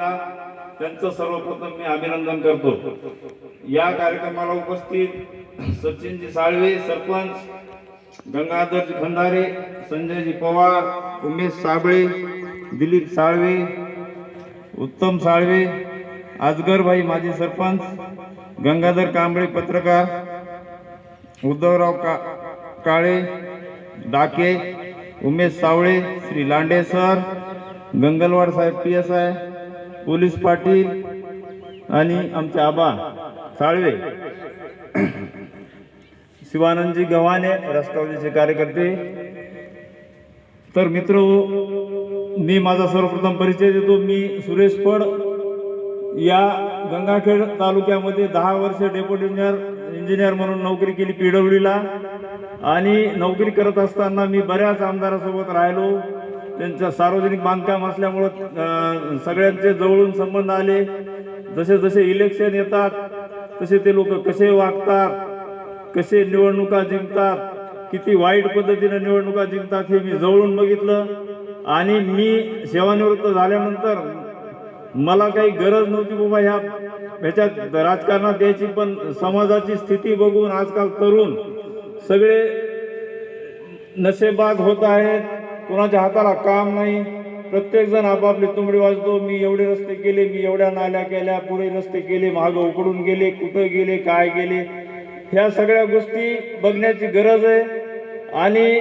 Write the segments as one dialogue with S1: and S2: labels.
S1: त्यांचं सर्वप्रथम मी अभिनंदन करतो. या कार्यक्रमाला उपस्थित सचिनजी साळवे सरपंच गंगाधरजी खंडारे संजयजी पवार उमेश साबळे दिलीप साळवे उत्तम साळवे आजगरभाई माजी सरपंच गंगाधर कांबळे पत्रकार उद्धवराव का Kale Dake Umesh Sawale Shri Lande sir Gangalwad Saheb P S I police Patil आणि आमचे आबा साळवे. शिवानंदजी गव्हाणे राष्ट्रवादीचे कार्यकर्ते. तर मित्र मी माझा सर्वप्रथम परिचय देतो. मी सुरेश फड. या गंगाखेड तालुक्यामध्ये दहा वर्ष डेप्युटी इंजिनियर इंजिनियर म्हणून नोकरी केली पीडब्ल्यूला आणि नोकरी करत असताना मी बऱ्याच आमदारासोबत राहिलो. त्यांच्या सार्वजनिक बांधकाम असल्यामुळं सगळ्यांचे जवळून संबंध आले. जसे जसे इलेक्शन येतात तसे ते लोक कसे वागतात कसे निवडणुका जिंकतात किती वाईट पद्धतीने निवडणुका जिंकतात हे मी जवळून बघितलं. आणि मी सेवानिवृत्त झाल्यानंतर मला काही गरज नव्हती बाबा ह्या ह्याच्यात राजकारणात यायची पण समाजाची स्थिती बघून आजकाल तरुण सगळे नशेबाज होत आहेत. कोणाच्या हाताला काम नाही प्रत्येक जण आपापली तुंबडी वाजतो मी एवढे रस्ते केले मी एवढ्या नाल्या केल्या पुढे रस्ते केले मागं उकडून गेले कुठं गेले काय गेले ह्या सगळ्या गोष्टी बघण्याची गरज आहे. आणि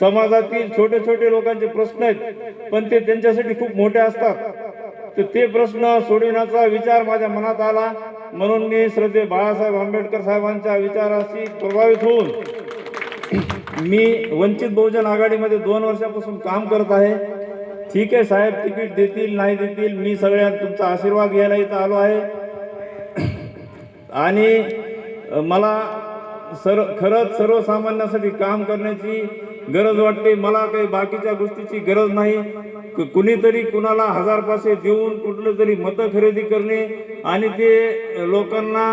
S1: समाजातील छोटे छोटे लोकांचे प्रश्न आहेत पण ते त्यांच्यासाठी खूप मोठे असतात. तर ते प्रश्न सोडविण्याचा विचार माझ्या मनात आला म्हणून मी श्रद्धे बाळासाहेब आंबेडकर साहेबांच्या विचाराशी प्रभावित होऊन मी वंचित बहुजन आघाडीमध्ये दोन वर्षापासून काम करत आहे. ठीक आहे साहेब तिकीट देतील नाही देतील मी सगळ्या तुमचा आशीर्वाद घ्यायला इथं आलो आहे. आणि मला सर खरंच सर्वसामान्यासाठी काम करण्याची गरज वाटते. मला काही बाकीच्या गोष्टीची गरज नाही. क- कुणीतरी कुणाला हजार पाचशे देऊन कुठलं तरी मतं खरेदी करणे आणि ते लोकांना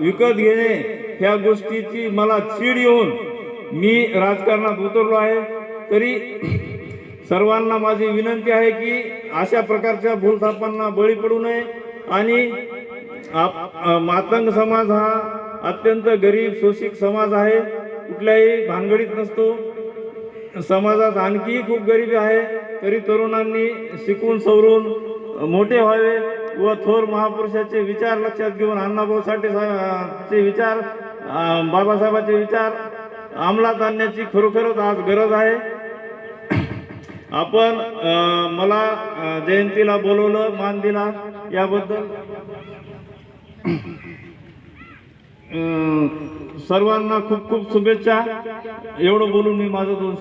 S1: विकत घेणे ह्या गोष्टीची मला चीड येऊन मी राजकारणात उतरलो आहे. तरी सर्वांना माझी विनंती आहे की अशा प्रकारच्या भूलथापांना बळी पडू नये आणि मातंग समाज हा अत्यंत गरीब शोषित समाज आहे. कुठल्याही भानगडीत नसतो. समाजात आणखी खूप गरिबी आहे. तरी तरुणांनी शिकून सवरून मोठे व्हावे व थोर महापुरुषाचे विचार लक्षात घेऊन अण्णाभाऊ साठे चे विचार बाबासाहेबांचे विचार अंमलात आणण्याची खरोखरच आज गरज आहे. आपण मला जयंतीला बोलवलं मान दिला याबद्दल. सर्वांना खूप खूप शुभेच्छा. एवढं बोलून मी माझं दोन